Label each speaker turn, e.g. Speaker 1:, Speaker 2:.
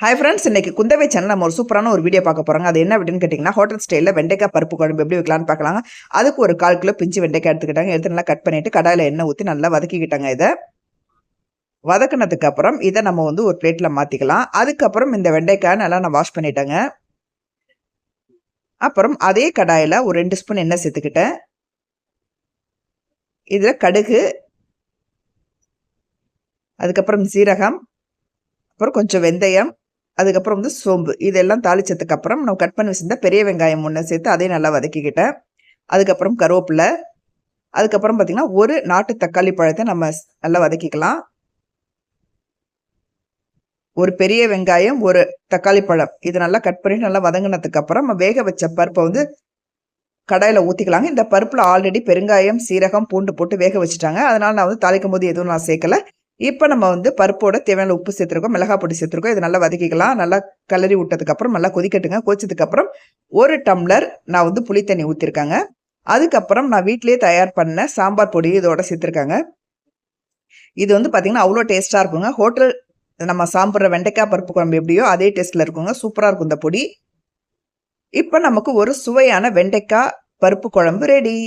Speaker 1: Hi friends இன்னைக்கு Kundavai channel நம்ம ஒரு சூப்பரான ஒரு வீடியோ பார்க்க போகிறாங்க அது என்ன அப்படின்னு கேட்டிங்கன்னா ஹோட்டல் ஸ்டைலில் வெண்டைக்காய் பருப்பு குழம்பு எப்படி வைக்கலாம்னு பார்க்கலாங்க. அதுக்கு ஒரு கால் கிலோ பிஞ்சு வெண்டைக்காய் எடுத்துக்கிட்டாங்க. எடுத்து நல்லா கட் பண்ணிட்டு கடாயில் எண்ணெய் ஊற்றி நல்லா வதக்கிக்கிட்டாங்க இதை. வதக்குனதுக்கு அப்புறம் இதை நம்ம வந்து ஒரு பிளேட்டில் மாற்றிக்கலாம் அதுக்கப்புறம் இந்த வெண்டைக்காய் நல்லா நான் வாஷ் பண்ணிட்டேங்க. அப்புறம் அதே கடாயில் ஒரு ரெண்டு ஸ்பூன் எண்ணெய் சேர்த்துக்கிட்டேன். இதில் கடுகு அதுக்கப்புறம் சீரகம் அப்புறம் கொஞ்சம் வெந்தயம் அதுக்கப்புறம் வந்து சோம்பு. இதெல்லாம் தாளிச்சதுக்கு அப்புறம் நம்ம கட் பண்ணி வச்சிருந்தா பெரிய வெங்காயம் ஒன்று சேர்த்து அதையும் நல்லா வதக்கிக்கிட்டேன். அதுக்கப்புறம் கருவேப்பிலை. அதுக்கப்புறம் பார்த்தீங்கன்னா ஒரு நாட்டு தக்காளி பழத்தை நம்ம நல்லா வதக்கிக்கலாம். ஒரு பெரிய வெங்காயம் ஒரு தக்காளி பழம். இது நல்லா கட் பண்ணி நல்லா வதங்கினதுக்கு அப்புறம் நம்ம வேக வச்ச பருப்பை வந்து கடாயில் ஊற்றிக்கலாங்க இந்த பருப்பில் ஆல்ரெடி பெருங்காயம் சீரகம் பூண்டு போட்டு வேக வச்சுட்டாங்க. அதனால் நான் வந்து தாளிக்கும் போது எதுவும் நான் சேர்க்கல. இப்போ நம்ம வந்து பருப்போட தேவையான உப்பு சேர்த்துருக்கோம் மிளகாய் பொடி சேர்த்துருக்கோம். இதை நல்லா வதக்கிக்கலாம். நல்லா கலரி விட்டதுக்கப்புறம் நல்லா கொதிக்கட்டுங்க. கொதிச்சதுக்கப்புறம் ஒரு டம்ளர் நான் வந்து புளி தண்ணி ஊற்றிருக்காங்க அதுக்கப்புறம் நான் வீட்டிலேயே தயார் பண்ண சாம்பார் பொடி இதோட சேர்த்துருக்காங்க. இது வந்து பார்த்திங்கன்னா அவ்வளோ டேஸ்ட்டாக இருக்குங்க. ஹோட்டல் நம்ம சாப்பிட்ற வெண்டைக்காய் பருப்பு குழம்பு எப்படியோ அதே டேஸ்ட்டில் இருக்குங்க. சூப்பராக இருக்கும் இந்த பொடி. இப்போ நமக்கு ஒரு சுவையான வெண்டைக்காய் பருப்பு குழம்பு ரெடி.